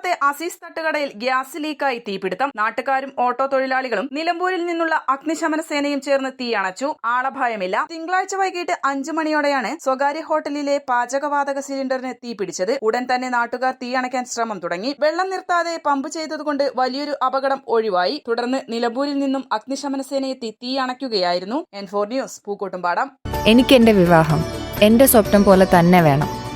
പൂക്കോട്ടുപാടത്തെ അസീസ് തട്ടുകടയിൽ ഗ്യാസ് ലീക്കായി തീപിടുത്തം. നാട്ടുകാരും ഓട്ടോ തൊഴിലാളികളും നിലമ്പൂരിൽ നിന്നുള്ള അഗ്നിശമന സേനയും ചേർന്ന് തീ അണച്ചു ആളഭയമില്ല തിങ്കളാഴ്ച വൈകിട്ട് അഞ്ചു മണിയോടെയാണ് സ്വകാര്യ ഹോട്ടലിലെ പാചകവാതക സിലിണ്ടറിന് തീ പിടിച്ചത് ഉടൻ തന്നെ നാട്ടുകാർ തീ അണയ്ക്കാൻ ശ്രമം തുടങ്ങി. വെള്ളം നിർത്താതെ പമ്പ് ചെയ്തതുകൊണ്ട് വലിയൊരു അപകടം ഒഴിവായി. തുടർന്ന് നിലമ്പൂരിൽ നിന്നും അഗ്നിശമന സേനയെത്തി തീ അണയ്ക്കുകയായിരുന്നു എൻ ഫോർ ന്യൂസ് പൂക്കോട്ടുംപാടം. എനിക്ക് എന്റെ വിവാഹം. എന്റെ സ്വപ്നം പോലെ തന്നെ വേണം.